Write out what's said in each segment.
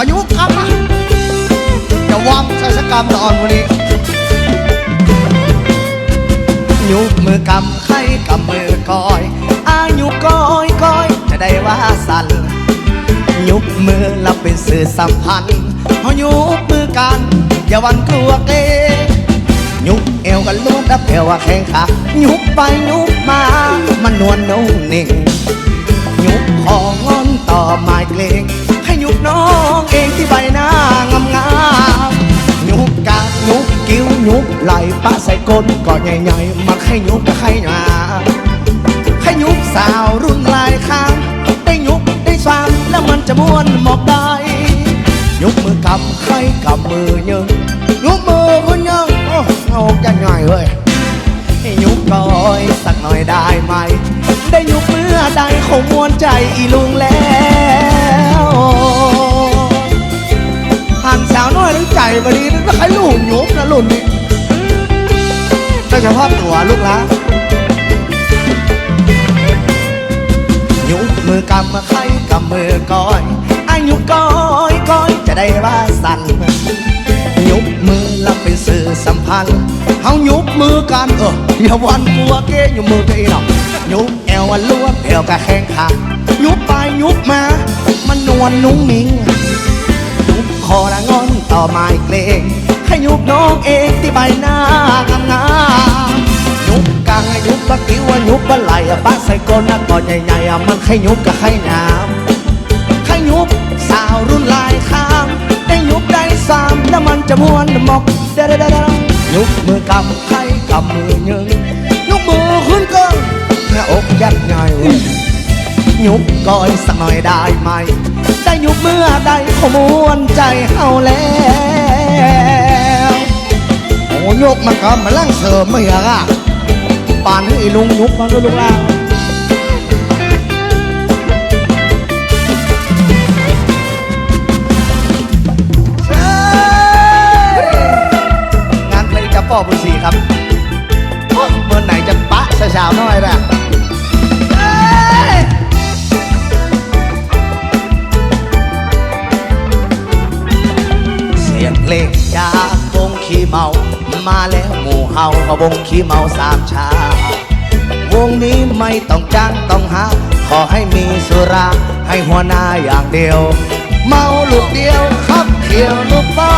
พายุครับอย่าวางใส่สกรรมตอนวันนี้ยุบมือกำไข่กำมือกอย อายุก้อยก้อยจะได้ว่าสั่นยุบมือแล้วเป็นสื่อสัมพันธ์เฮายุบมือกัน อย่าวันกลัวเกยุบเอวกันลูกแล้วแปลว่าแข้งขายุบไปยุบมา มันนวลนุ่งนิ่งยุบของงอนต่อไม้เกลง น้องเองที่ใบหน้างามงามๆยุบกางยุบกิ้วยุบไหลปะใส่ก้นกอนใหญ่ๆมาให้ยุบให้หนาให้ยุบสาวรุ่นลายข้างได้ยุบได้สามแล้วมันจะม้วนหมอกได้ยุบมือกำใครกำมือยังยุบมือคุณยังโอ้เอาจะง่ายเว้ยให้ยุบก้อยสักหน่อยได้ไหม ได้ยุบเมื่อใดคงมวนใจอีลุงแล้ว รุ่นนี้โดยเฉพาะตัวลูกละยุบมือกำมาใครกำมือก้อยอายุก้อยก้อยจะได้ว่าสั่นยุบมือล้วเป็นสื่อสัมพันธ์เฮายุบมือกันเอออย่าวันกลัวเก้อยู่มือตัวเองหรอกยุบแอวอันลวดเอวกะแข้งขายุบไปยุบมา มันนวลนุ่งนิ่งยุบคอละงอนต่อไม้เกรง ยุบน้องเองที่ใบหน้างามงามยุบกลางยุบปะกิ้วยุบปะไหลอะปะใส่ก้นก่อนใหญ่ๆมันให้ยุบกับให้น้ำขยุบสาวรุ่นลายข้ามได้ยุบได้สามแล้วมันจะม้วนหมกเดดยุบมือกำไข่กำมือยึงยุบมือขึ้นก็หน้าอกยัดใหญ่เว้ยยุบก้อยสักหน่อยได้ไหมได้ยุบเมื่อใดขมวนใจเฮาแล้ว ยกมันก็มาลั่งเสริมไม่เหรออะป่านนี้ไอ้ลุงยุบมันก็ลุกล้วงานเพลงจะป้อบุญศรีครับเมื่อไหนจะปะสาวๆน่อยล่ะเสียงเพลงจากวงขี้เมา มาแล้วหมู่เฮาเอาวงขี้เมาสามชาวงนี้ไม่ต้องจ้างต้องหา ขอให้มีสุราให้หัวหน้าอย่างเดียว เมาลูกเดียวขับเขียวลูกปอ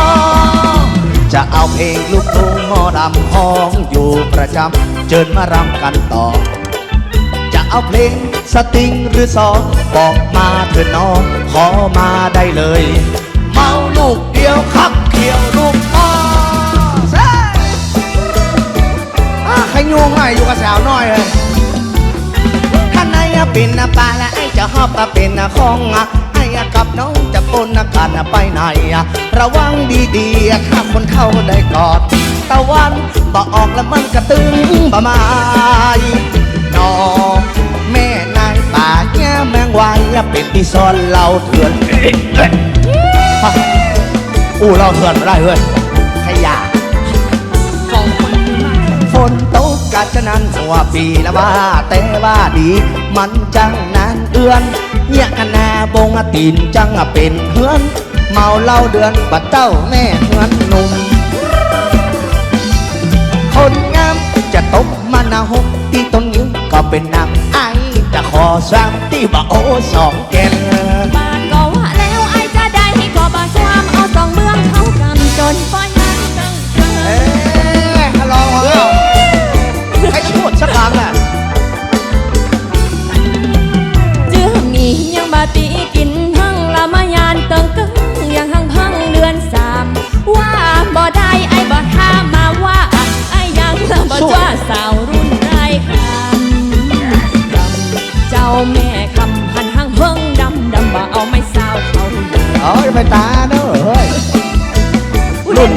จะเอาเพลงลูกทุ่งหมอดำห้องอยู่ประจำเจิญมารำกันต่อ จะเอาเพลงสติงหรือซองบอกมาเถอะน้องขอมาได้เลย เมา เป็นนะของอะไอ้กับน้องจะปนนะกันนะไปไหนอะระวังดีๆถ้าคนเข้าได้กอด ตะวันบ่ออกแล้วมันกระตึงบ่มาน้องแม่นายป่าแง่แมงวายเป็นที่ซ่อนเราเถื่อนอู้เราเถื่อนไม่ได้เว้ยขยะฝนตกกาฉะนั้นหัวปีละว่า แต่ว่าดี มันจังนานเอือน เนี่ยคณาบงตีนจังเป็นเฮือน เมาเหล้าเดือนบัดเต้าแม่เฮือนหนุ่ม คนงามจะตกมานาหกที่ต้นยิ้วก็เป็นนางไอจะขอสามที่บ่าโอสองแกน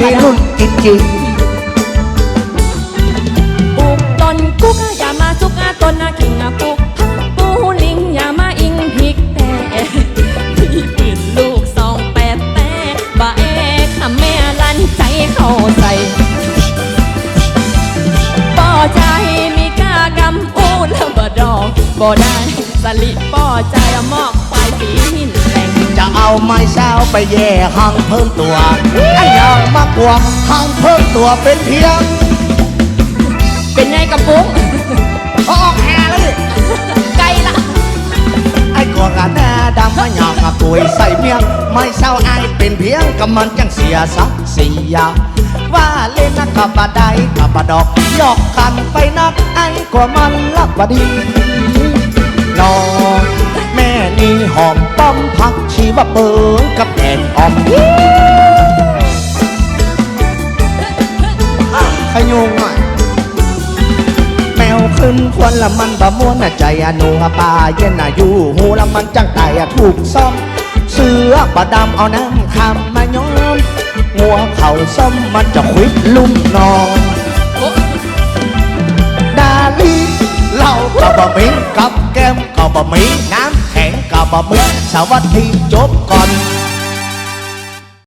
นี้รุ่นจริงปลูกต้นกุ๊กอย่ามาซุกอาต้นอาขิงอาปลูกผักปูลิงอย่ามาอิงพริกแต่มีปืนลูกสองแปดแต่บ่าเอค่ะแม่ลันใจเข้าใส่ป่อใจมีก้ากำอู้แล้วบ่ดอกบ่ได้สลิป่อใจมอกปลายปีหิน จะเอาไม้เช้าไปแย่ห้างเพิ่มตัวไอ้ยางมากกว่าห้างเพิ่มตัวเป็นเพียง เป็นไงกับปุ้งพอออกแห่แล้วดิไกลละไอ้กวงอะหน้าดำมาหยอกอะกุยใส่เมียงไม่เศร้าไอ้เป็นเพียงกับมันจังเสียสักเสียว่าเล่นนะกับบาไดกับบาดอกหยอกกันไปนักไอ้กว่ามันลักบดีนองแมีหอมป้อมพักชีวะเปิงกับแดงออมอะขยุงอะแมวขึ้นควนละมันบะม้วนน่ะใจอนูอะปลาเย็นน่ะอยู่หูละมันจังไตอะถูกซ่อม เสือบะดำเอาน้ำคำมาย้อมงัวเข่าส้มมันจะควิดลุ่มนองโอ้ดาลีเหล้ากับบะหมี่กับแก้มกับบะหมี่น้ำ บ่เมื่อชาววัดที่จบก่อน